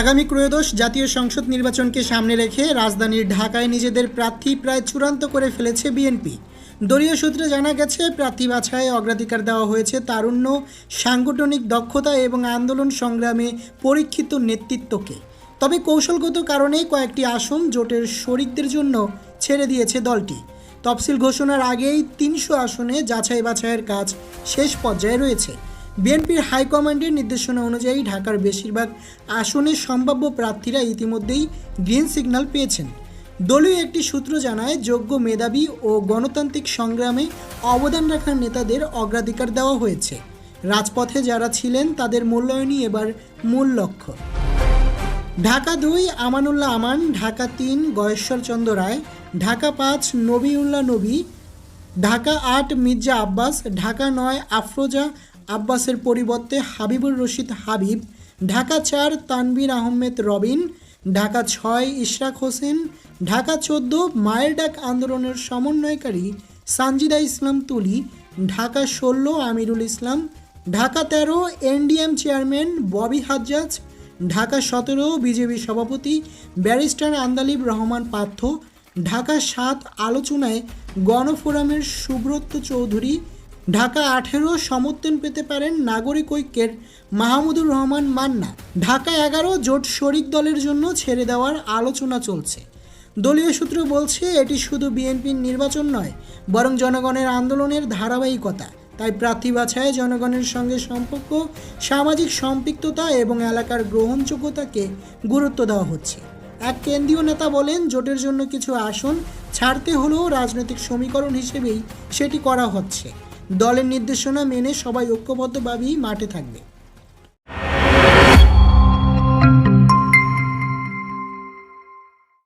আগামী ত্রয়োদশ জাতীয় সংসদ নির্বাচনকে সামনে রেখে রাজধানীর ঢাকায় নিজেদের প্রার্থী প্রায় চূড়ান্ত করে ফেলেছে বিএনপি। দলীয় সূত্রে জানা গেছে, প্রার্থী বাছাইয়ে অগ্রাধিকার দেওয়া হয়েছে তারুণ্য, সাংগঠনিক দক্ষতা এবং আন্দোলন সংগ্রামে পরীক্ষিত নেতৃত্বকে। তবে কৌশলগত কারণে কয়েকটি আসন জোটের শরিকদের জন্য ছেড়ে দিয়েছে দলটি। তফসিল ঘোষণার আগেই তিনশো আসনে যাচাই বাছাইয়ের কাজ শেষ পর্যায়ে রয়েছে। বিএনপির হাইকমান্ডের নির্দেশনা অনুযায়ী ঢাকার বেশিরভাগ আসনে সম্ভাব্য প্রার্থীরা ইতিমধ্যেই গ্রিন সিগন্যাল পেয়েছেন। দলীয় একটি সূত্র জানায়, যোগ্য মেধাবী ও গণতান্ত্রিক সংগ্রামে অবদান রাখার নেতাদের অগ্রাধিকার দেওয়া হয়েছে। রাজপথে যারা ছিলেন, তাদের মূল্যায়নই এবার মূল লক্ষ্য। ঢাকা দুই, আমানুল্লাহ আমান, ঢাকা তিন গয়েশ্বরচন্দ্র রায়, ঢাকা পাঁচ, নবিউল্লাহ নবী, ঢাকা আট, মির্জা আব্বাস, ঢাকা নয়, আফরোজা আব্বাসের পরিবর্তে হাবিবুর রশিদ হাবিব, ঢাকা চার তানবীর আহমেদ রবিন, ঢাকা ছয় ইশরাক হোসেন, ঢাকা চোদ্দ মায়ের ডাক আন্দোলনের সমন্বয়কারী সানজিদা ইসলাম তুলি, ঢাকা ষোলো আমিরুল ইসলাম, ঢাকা তেরো এনডিএম চেয়ারম্যান ববি হাজ্জাজ, ঢাকা সতেরো বিজেপি সভাপতি ব্যারিস্টার আন্দালিব রহমান পার্থ, ঢাকা সাত আলোচনায় গণফোরামের সুব্রত চৌধুরী ঢাকা আঠেরো সমর্থন পেতে পারেন নাগরিক ঐক্যের মাহমুদুর রহমান মান্না। ঢাকা এগারো জোট শরিক দলের জন্য ছেড়ে দেওয়ার আলোচনা চলছে। দলীয় সূত্র বলছে, এটি শুধু বিএনপির নির্বাচন নয়, বরং জনগণের আন্দোলনের ধারাবাহিকতা। তাই প্রার্থী বাছায় জনগণের সঙ্গে সম্পর্ক, সামাজিক সম্পৃক্ততা এবং এলাকার গ্রহণযোগ্যতাকে গুরুত্ব দেওয়া হচ্ছে। এক কেন্দ্রীয় নেতা বলেন, জোটের জন্য কিছু আসন ছাড়তে হলেও রাজনৈতিক সমীকরণ হিসেবেই সেটি করা হচ্ছে। দলের নির্দেশনা মেনে সবাই ঐক্যবদ্ধভাবেই মাঠে থাকবে।